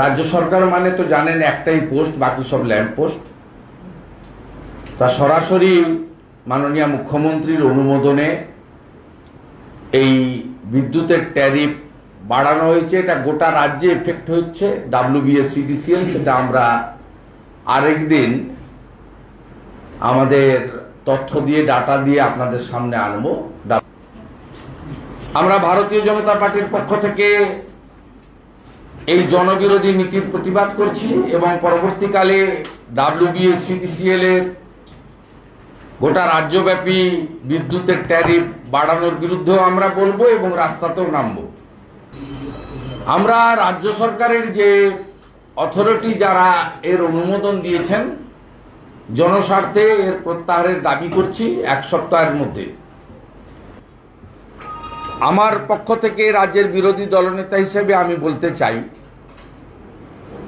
রাজ্য সরকার মানে তো জানেন একটাই পোস্ট, বাকি সব ল্যাম্প পোস্ট। তা সরাসরি মাননীয় মুখ্যমন্ত্রীর অনুমোদনে এই বিদ্যুতের ট্যারিফ বাড়ানো হয়েছে। এটা গোটা রাজ্যে এফেক্ট হচ্ছে। ডাব্লিউবিএস সিডিসিএল সেটা আমরা আরেকদিন আমাদের তথ্য দিয়ে ডাটা দিয়ে আপনাদের সামনে আনব। আমরা ভারতীয় জনতা পার্টির পক্ষ থেকে এই জনবিরোধী নীতির প্রতিবাদ করছি এবং পরবর্তীকালে ডাব্লিউবিএস সিটিসিএল এর গোটা রাজ্যব্যাপী বিদ্যুতের ট্যারিফ বাড়ানোর বিরুদ্ধেও আমরা বলব এবং রাস্তাতেও নামবো। আমরা রাজ্য সরকারের যে অথরিটি যারা এর অনুমোদন দিয়েছেন, জনস্বার্থে এর প্রত্যাহারের দাবি করছি এক সপ্তাহের মধ্যে। আমার পক্ষ থেকে রাজ্যের বিরোধী দলনেতা হিসেবে আমি বলতে চাই,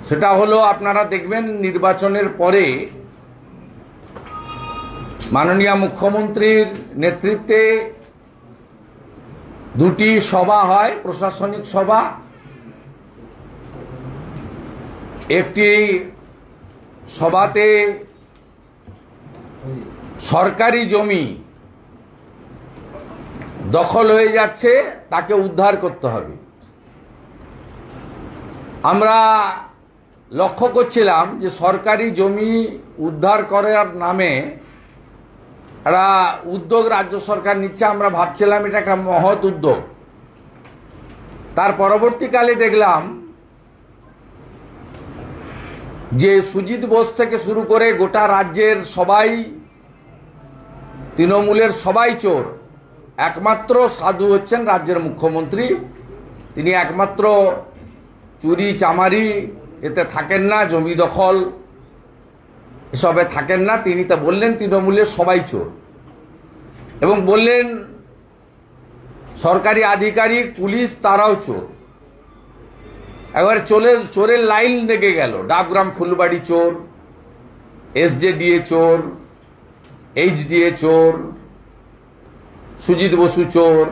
সেটা হলো আপনারা দেখবেন নির্বাচনের পরে মাননীয় মুখ্যমন্ত্রীর নেতৃত্বে দুটি সভা হয়, প্রশাসনিক সভা। একটি সভাতে সরকারি জমি দখল হয়ে যাচ্ছে, তাকে উদ্ধার করতে হবে। আমরা লক্ষ্য করছিলাম যে সরকারি জমি উদ্ধার করার নামে একটা উদ্যোগ রাজ্য সরকার নিচ্ছে, আমরা ভাবছিলাম এটা একটা মহৎ উদ্যোগ। তার পরবর্তীকালে দেখলাম যে সুজিত বোস থেকে শুরু করে গোটা রাজ্যের সবাই, তৃণমূলের সবাই চোর। একমাত্র সাধু হচ্ছেন রাজ্যের মুখ্যমন্ত্রী। তিনি একমাত্র চুরি, চামারি, এতে থাকেন না, জমি দখল, এসবে থাকেন না। তিনি তা বললেন তৃণমূলের সবাই চোর। এবং বললেন, সরকারি আধিকারিক, পুলিশ, তারাও চোর। একবারে চোরের চোরের লাইন লেগে গেল। ডাবগ্রাম ফুলবাড়ি চোর, এসজেডিএ চোর, এইচডিএ চোর সুজিত বসু চোর,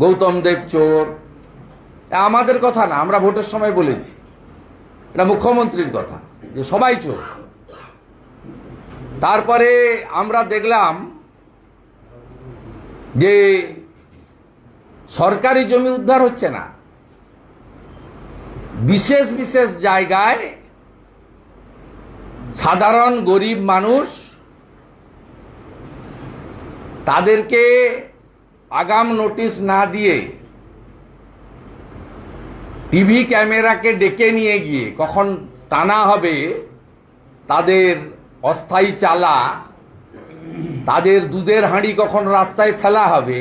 গৌতম দেব চোর। আমাদের কথা না, আমরা ভোটের সময় বলেছি। এটা মুখ্যমন্ত্রীর কথা, যে সবাই চোর। তারপরে আমরা দেখলাম যে সরকারি জমি উদ্ধার হচ্ছে না। বিশেষ বিশেষ জায়গায় সাধারণ গরিব মানুষ তাদেরকে আগাম নোটিশ না দিয়ে টিভি ক্যামেরাকে ডেকে নিয়ে গিয়ে কখন টানা হবে তাদের অস্থায়ী চালা, তাদের দুধের হাঁড়ি কখন রাস্তায় ফেলা হবে,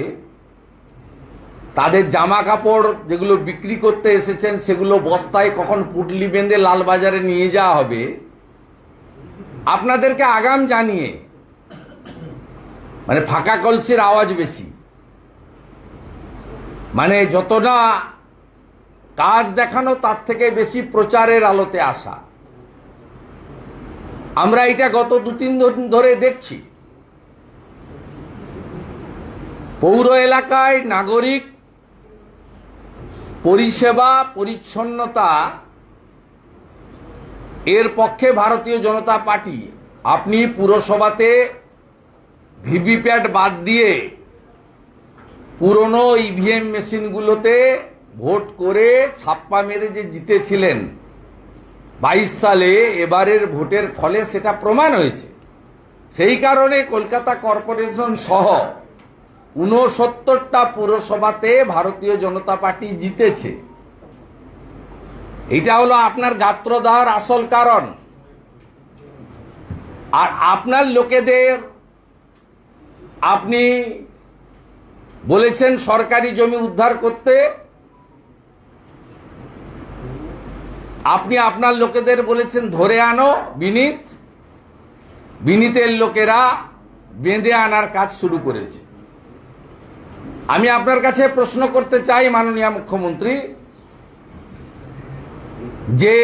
তাদের জামা কাপড় যেগুলো বিক্রি করতে এসেছেন সেগুলো বস্তায় কখন পুটলি বেঁধে লালবাজারে নিয়ে যাওয়া হবে। আপনাদেরকে আগাম জানিয়ে মানে ফাঁকা কলসির আওয়াজ বেশি। মানে যতটা কাজ দেখানো, তার থেকে বেশি প্রচারের আলোতে আসা। আমরা এটা গত দু, তিন দিন ধরে দেখছি। পৌর এলাকায় নাগরিক পরিষেবা, পরিচ্ছন্নতা, এর পক্ষে ভারতীয় জনতা পার্টি, আপনি পুরসভাতে ভিভিপ্যাট বাদ দিয়ে পুরনো ইভিএম মেশিনগুলোতে ভোট করে ছাপ্পা মেরে যে জিতেছিলেন, বাইশ সালে এবারের ভোটের ফলে সেটা প্রমাণ হয়েছে। সেই কারণে কলকাতা কর্পোরেশন সহ উনসত্তরটা পুরসভাতে ভারতীয় জনতা পার্টি জিতেছে। এটা হলো আপনার গাত্রদার আসল কারণ। আর আপনার লোকেদের আপনি বলেছেন সরকারি জমি উদ্ধার করতে। আপনি আপনার লোকেদের বলেছেন ধরে আনো বিনীত। বিনীতের লোকেরা বেঁধে আনার কাজ শুরু করেছে। আমি আপনার কাছে প্রশ্ন করতে চাই, মাননীয় মুখ্যমন্ত্রী, যে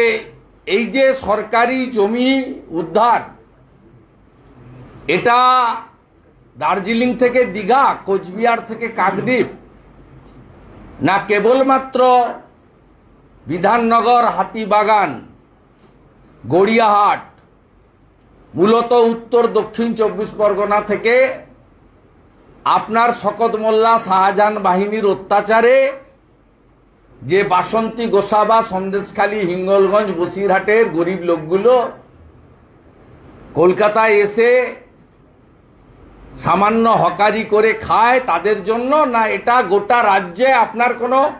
এই যে সরকারি জমি উদ্ধার, এটা দার্জিলিং থেকে দীঘা, কোচবিহার থেকে কাকদ্বীপ। না কেবলমাত্র বিধাননগর, হাতিবাগান, গড়িয়াহাট, মূলত উত্তর, দক্ষিণ চব্বিশ পরগনা থেকে আপনার শকত মোল্লা শাহজাহান বাহিনীর অত্যাচারে যে বাসন্তী গোসাবা সন্দেশখালী, হিঙ্গলগঞ্জ, বসিরহাটের গরিব লোকগুলো কলকাতায় এসে সামান্য হকারি করে খায় তাদের জন্য, না এটা গোটা রাজ্যে আপনার কোনো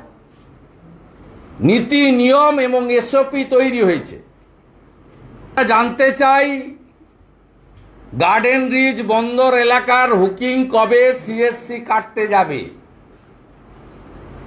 নীতি, নিয়ম এবং এসওপি তৈরি হয়েছে? জানতে চাই গার্ডেন রিজ বন্দর এলাকার হুকিং কবে সিএসসি কাটতে যাবে?